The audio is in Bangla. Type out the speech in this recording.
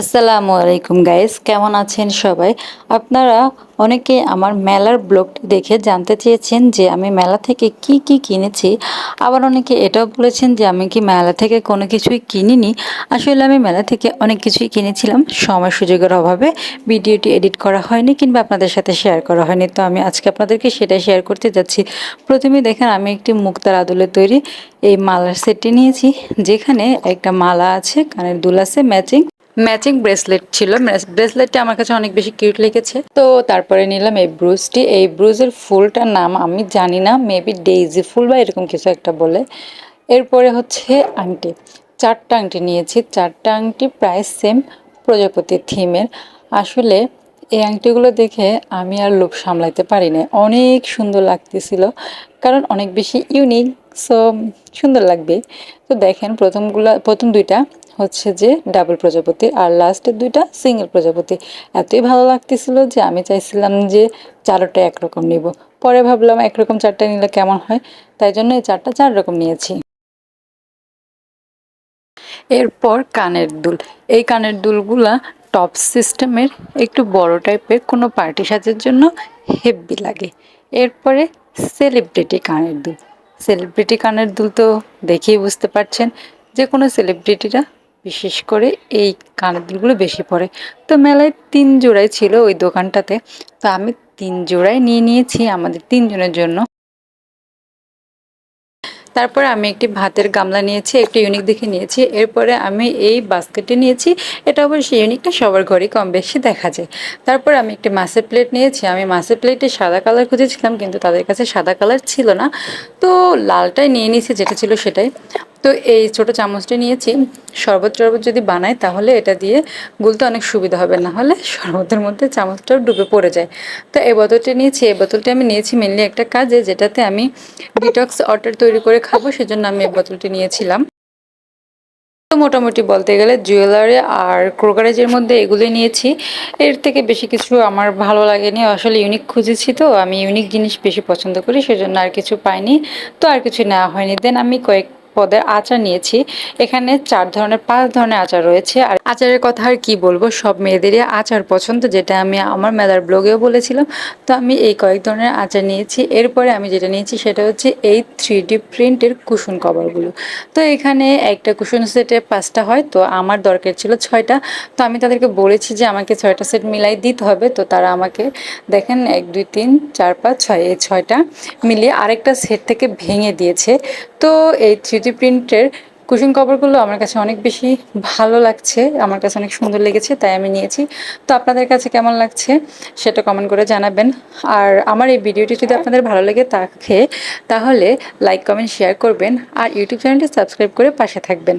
আসসালামু আলাইকুম গাইস কেমন আছেন সবাই? আপনারা অনেকে আমার মেলার ব্লগটি দেখে জানতে চেয়েছেন যে আমি মেলা থেকে কি কি কিনেছি। আবার অনেকে এটাও বলেছেন যে আমি কি মেলা থেকে কোনো কিছুই কিনিনি। আসলে আমি মেলা থেকে অনেক কিছুই কিনেছিলাম। সময় সুযোগের অভাবে ভিডিওটি এডিট করা হয়নি কিংবা আপনাদের সাথে শেয়ার করা হয়নি। তো আমি আজকে আপনাদেরকে সেটা শেয়ার করতে যাচ্ছি। প্রথমে দেখেন, আমি একটি মুক্তার আদলের তৈরি এই মালার সেটটি নিয়েছি, যেখানে একটা মালা আছে, কানের দুল আছে ম্যাচিং ম্যাচিং ব্রেসলেট ছিল। ব্রেসলেটটা আমার কাছে অনেক বেশি কিউট লেগেছে। তো তারপরে নিলাম এই ব্রুজটি এই ব্রুজের ফুলটার নাম আমি জানি না। মেবি ডেইজি ফুল বা এরকম কিছু একটা বলে। এরপরে হচ্ছে আংটি। চারটা আংটি নিয়েছি। চারটা আংটি প্রায় সেম প্রজাপতি থিমের আসলে এই আংটিগুলো দেখে আমি আর লোভ সামলাইতে পারি না অনেক সুন্দর লাগতেছিল। কারণ অনেক বেশি ইউনিক সো সুন্দর লাগবে। তো দেখেন প্রথমগুলো, প্রথম দুইটা হচ্ছে যে ডাবল প্রজাপতি আর লাস্টের দুইটা সিঙ্গেল প্রজাপতি। এতই ভালো লাগতেছিল যে আমি চাইছিলাম যে চারোটা একরকম নিব। পরে ভাবলাম একরকম চারটা নিলে কেমন হয়? তাই জন্য এই চারটা চার রকম নিয়েছি। এরপর কানের দুল। এই কানের দুলগুলা টপ সিস্টেমের একটু বড় টাইপের কোনো পার্টি সাজের জন্য হেভি লাগে। এরপরে সেলিব্রিটি কানের দুল। সেলিব্রিটি কানের দুল তো দেখেই বুঝতে পারছেন যে কোনো সেলিব্রিটিরা বিশেষ করে এই কানের দুলগুলো বেশি পরে। তো মেলায় তিন জোড়াই ছিল ওই দোকানটাতে, তো আমি তিন জোড়াই নিয়ে নিয়েছি আমাদের তিনজনের জন্য। তারপরে আমি একটি ভাতের গামলা নিয়েছি, একটি ইউনিক দেখে নিয়েছি। এরপরে আমি এই বাস্কেটটি নিয়েছি। এটা অবশ্যই ইউনিকটা সবার ঘরে কম বেশি দেখা যায়। তারপর আমি একটি মাছের প্লেট নিয়েছি। আমি মাছের প্লেটে সাদা কালার খুঁজেছিলাম, কিন্তু তাদের কাছে সাদা কালার ছিল না। তো লালটাই নিয়ে নিয়েছি, যেটা ছিল সেটাই। তো এই ছোট চামচটি নিয়েছি। শরবত টরবত যদি বানাই তাহলে এটা দিয়ে গুলতে অনেক সুবিধা হবে, না হলে শরবতের মধ্যে চামচটাও ডুবে পড়ে যায়। তো এই বোতলটি নিয়েছি। এই বোতলটি আমি নিয়েছি মেনলি একটা কাজে যেটাতে আমি ডিটক্স ওয়াটার তৈরি করে খাব, সেজন্য আমি এই বোতলটি নিয়েছিলাম। তো মোটামুটি বলতে গেলে জুয়েলারি আর ক্রোকারেজের মধ্যে এগুলো নিয়েছি। এর থেকে বেশি কিছু আমার ভালো লাগেনি। আসলে ইউনিক খুঁজেছি তো, আমি ইউনিক জিনিস বেশি পছন্দ করি, সেজন্য আর কিছু পাইনি। তো আর কিছু নেওয়া হয়নি। দেন আমি কয়েক পদের আচার নিয়েছি। এখানে চার ধরনের, পাঁচ ধরনের আচার রয়েছে। আর আচারের কথা আর কি বলব, সব মেয়েদেরই আচার পছন্দ, যেটা আমি আমার মেলার ব্লগেও বলেছিলাম। তো আমি এই কয়েক ধরনের আচার নিয়েছি। এরপরে আমি যেটা নিয়েছি সেটা হচ্ছে এই থ্রি ডি প্রিন্টের কুশন কভারগুলো। তো এখানে একটা কুশন সেটে পাঁচটা হয়, তো আমার দরকার ছিল ছয়টা। তো আমি তাদেরকে বলেছি যে আমাকে ছয়টা সেট মিলাই দিতে হবে। তো তারা আমাকে, দেখেন, এক, দুই, তিন, চার, পাঁচ, ছয়, এই ছয়টা মিলিয়ে আরেকটা সেট থেকে ভেঙে দিয়েছে। তো এই থ্রিডি প্রিন্টের কুশন কভারগুলো আমার কাছে অনেক বেশি ভালো লাগছে, আমার কাছে অনেক সুন্দর লেগেছে, তাই আমি নিয়েছি। তো আপনাদের কাছে কেমন লাগছে সেটা কমেন্ট করে জানাবেন। আর আমার এই ভিডিওটি যদি আপনাদের ভালো লাগে থাকে, তাহলে লাইক কমেন্ট শেয়ার করবেন, আর ইউটিউব চ্যানেলটি সাবস্ক্রাইব করে পাশে থাকবেন।